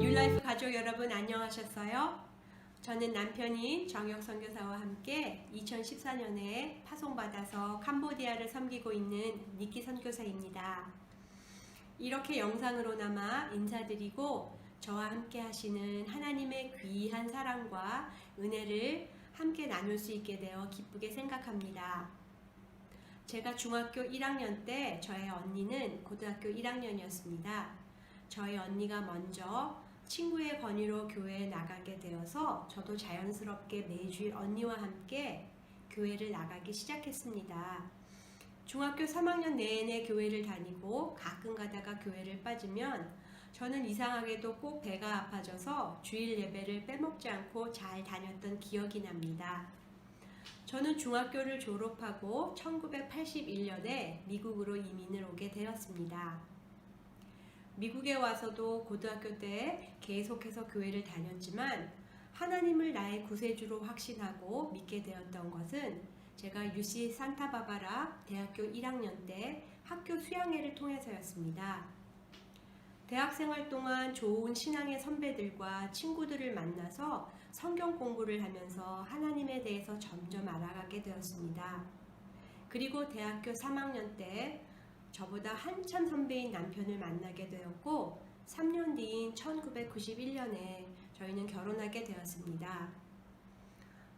뉴라이프 가족 여러분 안녕하셨어요? 저는 남편인 정혁 선교사와 함께 2014년에 파송받아서 캄보디아를 섬기고 있는 니키 선교사입니다. 이렇게 영상으로나마 인사드리고 저와 함께 하시는 하나님의 귀한 사랑과 은혜를 함께 나눌 수 있게 되어 기쁘게 생각합니다. 제가 중학교 1학년 때 저의 언니는 고등학교 1학년이었습니다. 저희 언니가 먼저 친구의 권유로 교회에 나가게 되어서 저도 자연스럽게 매주일 언니와 함께 교회를 나가기 시작했습니다. 중학교 3학년 내내 교회를 다니고 가끔 가다가 교회를 빠지면 저는 이상하게도 꼭 배가 아파져서 주일 예배를 빼먹지 않고 잘 다녔던 기억이 납니다. 저는 중학교를 졸업하고 1981년에 미국으로 이민을 오게 되었습니다. 미국에 와서도 고등학교 때 계속해서 교회를 다녔지만 하나님을 나의 구세주로 확신하고 믿게 되었던 것은 제가 UC 산타바바라 대학교 1학년 때 학교 수양회를 통해서였습니다. 대학생활 동안 좋은 신앙의 선배들과 친구들을 만나서 성경 공부를 하면서 하나님에 대해서 점점 알아가게 되었습니다. 그리고 대학교 3학년 때 저보다 한참 선배인 남편을 만나게 되었고 3년 뒤인 1991년에 저희는 결혼하게 되었습니다.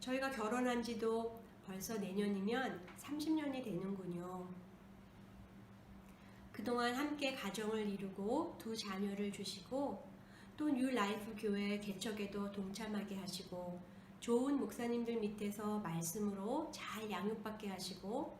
저희가 결혼한 지도 벌써 내년이면 30년이 되는군요. 그동안 함께 가정을 이루고 두 자녀를 주시고 또 뉴 라이프 교회 개척에도 동참하게 하시고 좋은 목사님들 밑에서 말씀으로 잘 양육받게 하시고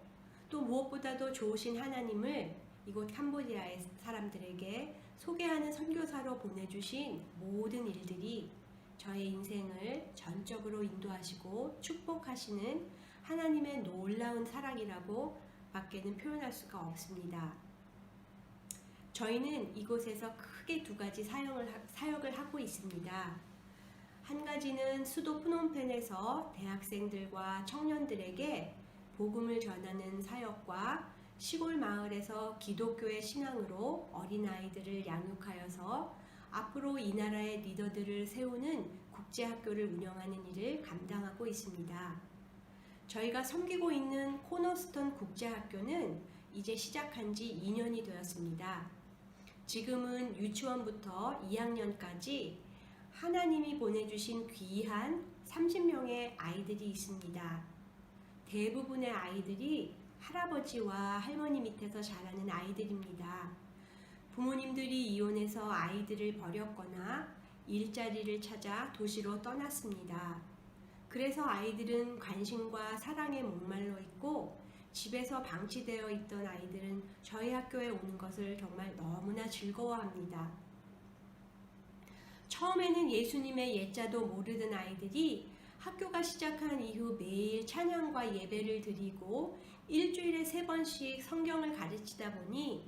또 무엇보다도 좋으신 하나님을 이곳 캄보디아의 사람들에게 소개하는 선교사로 보내주신 모든 일들이 저의 인생을 전적으로 인도하시고 축복하시는 하나님의 놀라운 사랑이라고 밖에는 표현할 수가 없습니다. 저희는 이곳에서 크게 두 가지 사용을, 하- 사역을 하고 있습니다. 한 가지는 수도 프놈펜에서 대학생들과 청년들에게 복음을 전하는 사역과 시골 마을에서 기독교의 신앙으로 어린아이들을 양육하여서 앞으로 이 나라의 리더들을 세우는 국제학교를 운영하는 일을 감당하고 있습니다. 저희가 섬기고 있는 코너스톤 국제학교는 이제 시작한 지 2년이 되었습니다. 지금은 유치원부터 2학년까지 하나님이 보내주신 귀한 30명의 아이들이 있습니다. 대부분의 아이들이 할아버지와 할머니 밑에서 자라는 아이들입니다. 부모님들이 이혼해서 아이들을 버렸거나 일자리를 찾아 도시로 떠났습니다. 그래서 아이들은 관심과 사랑에 목말라 있고 집에서 방치되어 있던 아이들은 저희 학교에 오는 것을 정말 너무나 즐거워합니다. 처음에는 예수님의 예자도 모르던 아이들이 학교가 시작한 이후 매일 찬양과 예배를 드리고 일주일에 세 번씩 성경을 가르치다 보니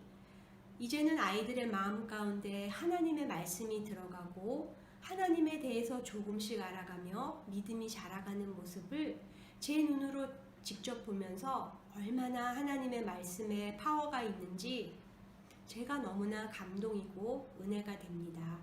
이제는 아이들의 마음 가운데 하나님의 말씀이 들어가고 하나님에 대해서 조금씩 알아가며 믿음이 자라가는 모습을 제 눈으로 직접 보면서 얼마나 하나님의 말씀에 파워가 있는지 제가 너무나 감동이고 은혜가 됩니다.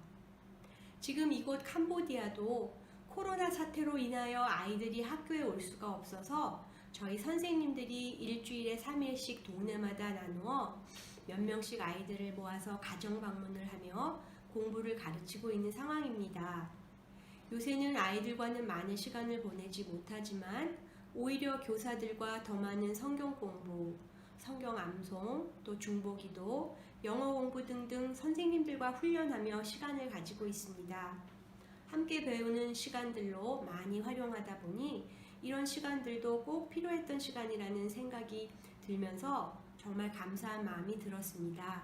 지금 이곳 캄보디아도 코로나 사태로 인하여 아이들이 학교에 올 수가 없어서 저희 선생님들이 일주일에 3일씩 동네마다 나누어 몇 명씩 아이들을 모아서 가정 방문을 하며 공부를 가르치고 있는 상황입니다. 요새는 아이들과는 많은 시간을 보내지 못하지만 오히려 교사들과 더 많은 성경 공부, 성경 암송, 또 중보기도, 영어 공부 등등 선생님들과 훈련하며 시간을 가지고 있습니다. 함께 배우는 시간들로 많이 활용하다 보니 이런 시간들도 꼭 필요했던 시간이라는 생각이 들면서 정말 감사한 마음이 들었습니다.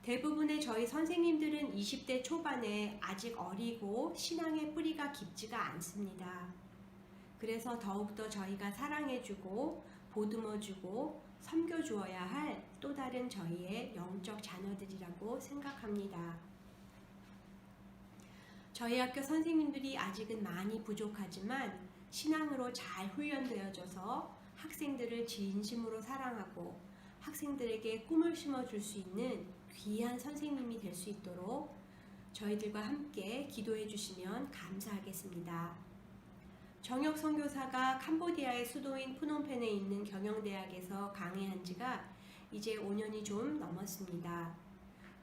대부분의 저희 선생님들은 20대 초반에 아직 어리고 신앙의 뿌리가 깊지가 않습니다. 그래서 더욱더 저희가 사랑해주고 보듬어주고 섬겨주어야 할 또 다른 저희의 영적 자녀들이라고 생각합니다. 저희 학교 선생님들이 아직은 많이 부족하지만 신앙으로 잘 훈련되어져서 학생들을 진심으로 사랑하고 학생들에게 꿈을 심어줄 수 있는 귀한 선생님이 될 수 있도록 저희들과 함께 기도해 주시면 감사하겠습니다. 정혁 선교사가 캄보디아의 수도인 푸놈펜에 있는 경영대학에서 강의한 지가 이제 5년이 좀 넘었습니다.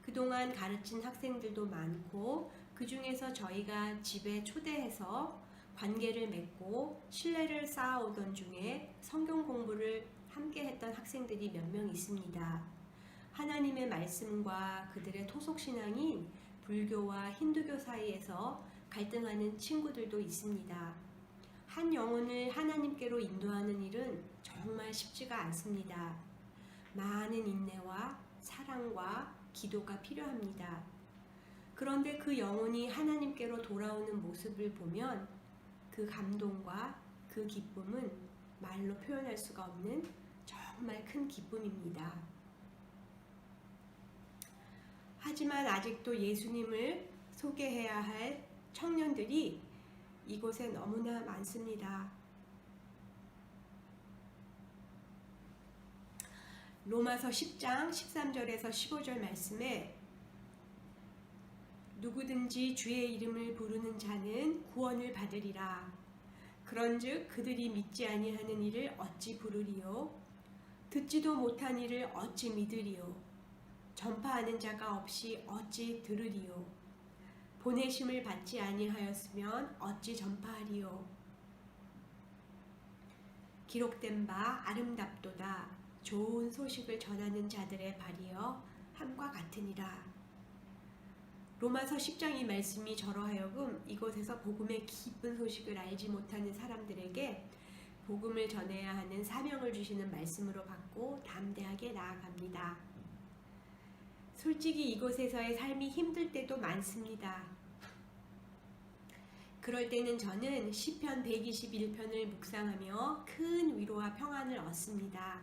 그동안 가르친 학생들도 많고 그 중에서 저희가 집에 초대해서 관계를 맺고 신뢰를 쌓아오던 중에 성경 공부를 함께 했던 학생들이 몇 명 있습니다. 하나님의 말씀과 그들의 토속 신앙인 불교와 힌두교 사이에서 갈등하는 친구들도 있습니다. 한 영혼을 하나님께로 인도하는 일은 정말 쉽지가 않습니다. 많은 인내와 사랑과 기도가 필요합니다. 그런데 그 영혼이 하나님께로 돌아오는 모습을 보면 그 감동과 그 기쁨은 말로 표현할 수가 없는 정말 큰 기쁨입니다. 하지만 아직도 예수님을 소개해야 할 청년들이 이곳에 너무나 많습니다. 로마서 10장 13절에서 15절 말씀에 누구든지 주의 이름을 부르는 자는 구원을 받으리라. 그런즉 그들이 믿지 아니하는 이를 어찌 부르리요? 듣지도 못한 이를 어찌 믿으리요? 전파하는 자가 없이 어찌 들으리요? 보내심을 받지 아니하였으면 어찌 전파하리요? 기록된 바 아름답도다. 좋은 소식을 전하는 자들의 발이여 함과 같으니라. 로마서 10장 이 말씀이 저로 하여금 이곳에서 복음의 기쁜 소식을 알지 못하는 사람들에게 복음을 전해야 하는 사명을 주시는 말씀으로 받고 담대하게 나아갑니다. 솔직히 이곳에서의 삶이 힘들 때도 많습니다. 그럴 때는 저는 시편 121편을 묵상하며 큰 위로와 평안을 얻습니다.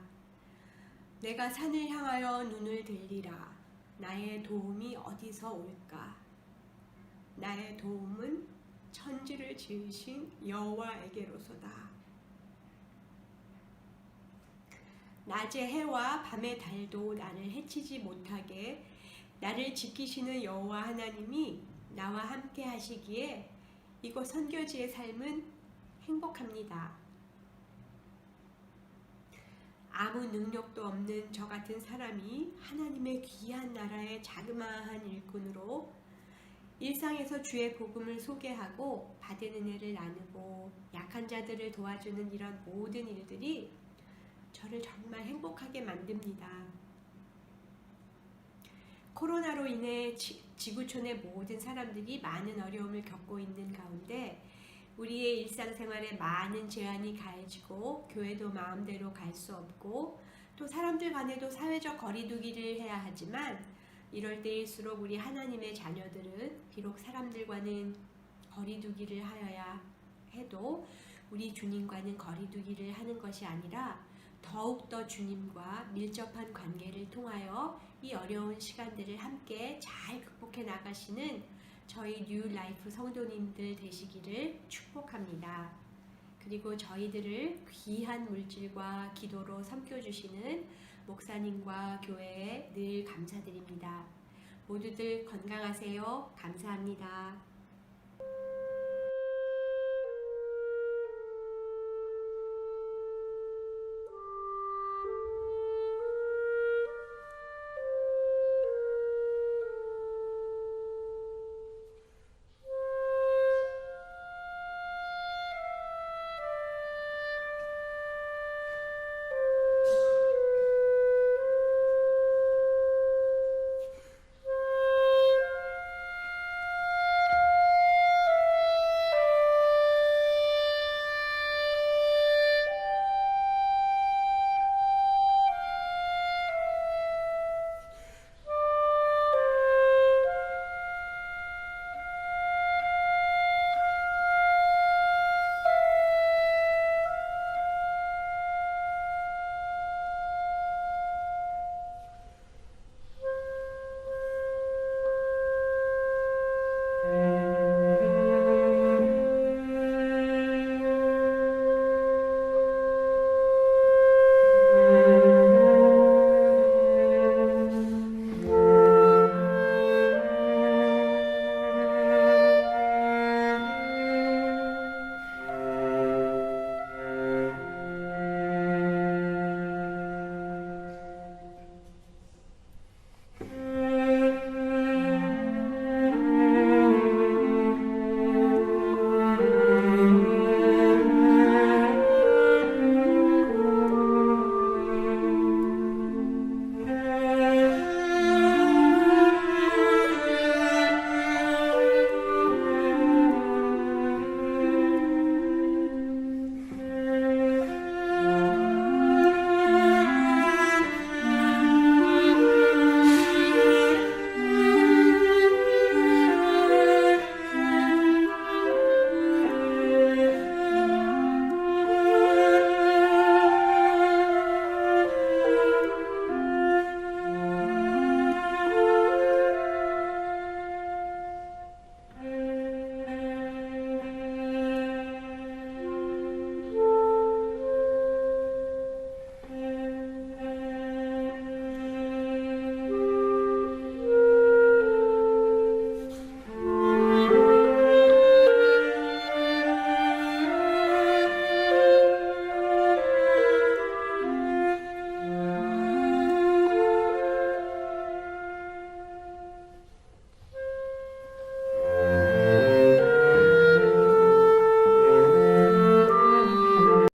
내가 산을 향하여 눈을 들리라. 나의 도움이 어디서 올까? 나의 도움은 천지를 지으신 여호와에게로소다. 낮의 해와 밤의 달도 나를 해치지 못하게 나를 지키시는 여호와 하나님이 나와 함께 하시기에 이곳 선교지의 삶은 행복합니다. 아무 능력도 없는 저 같은 사람이 하나님의 귀한 나라의 자그마한 일꾼으로 일상에서 주의 복음을 소개하고 받은 은혜를 나누고 약한 자들을 도와주는 이런 모든 일들이 저를 정말 행복하게 만듭니다. 코로나로 인해 지, 지구촌의 모든 사람들이 많은 어려움을 겪고 있는 가운데 우리의 일상생활에 많은 제한이 가해지고 교회도 마음대로 갈 수 없고 또 사람들 간에도 사회적 거리두기를 해야 하지만 이럴 때일수록 우리 하나님의 자녀들은 비록 사람들과는 거리두기를 하여야 해도 우리 주님과는 거리두기를 하는 것이 아니라 더욱더 주님과 밀접한 관계를 통하여 이 어려운 시간들을 함께 잘 극복해 나가시는 저희 뉴 라이프 성도님들 되시기를 축복합니다. 그리고 저희들을 귀한 물질과 기도로 섬겨주시는 목사님과 교회에 늘 감사드립니다. 모두들 건강하세요. 감사합니다.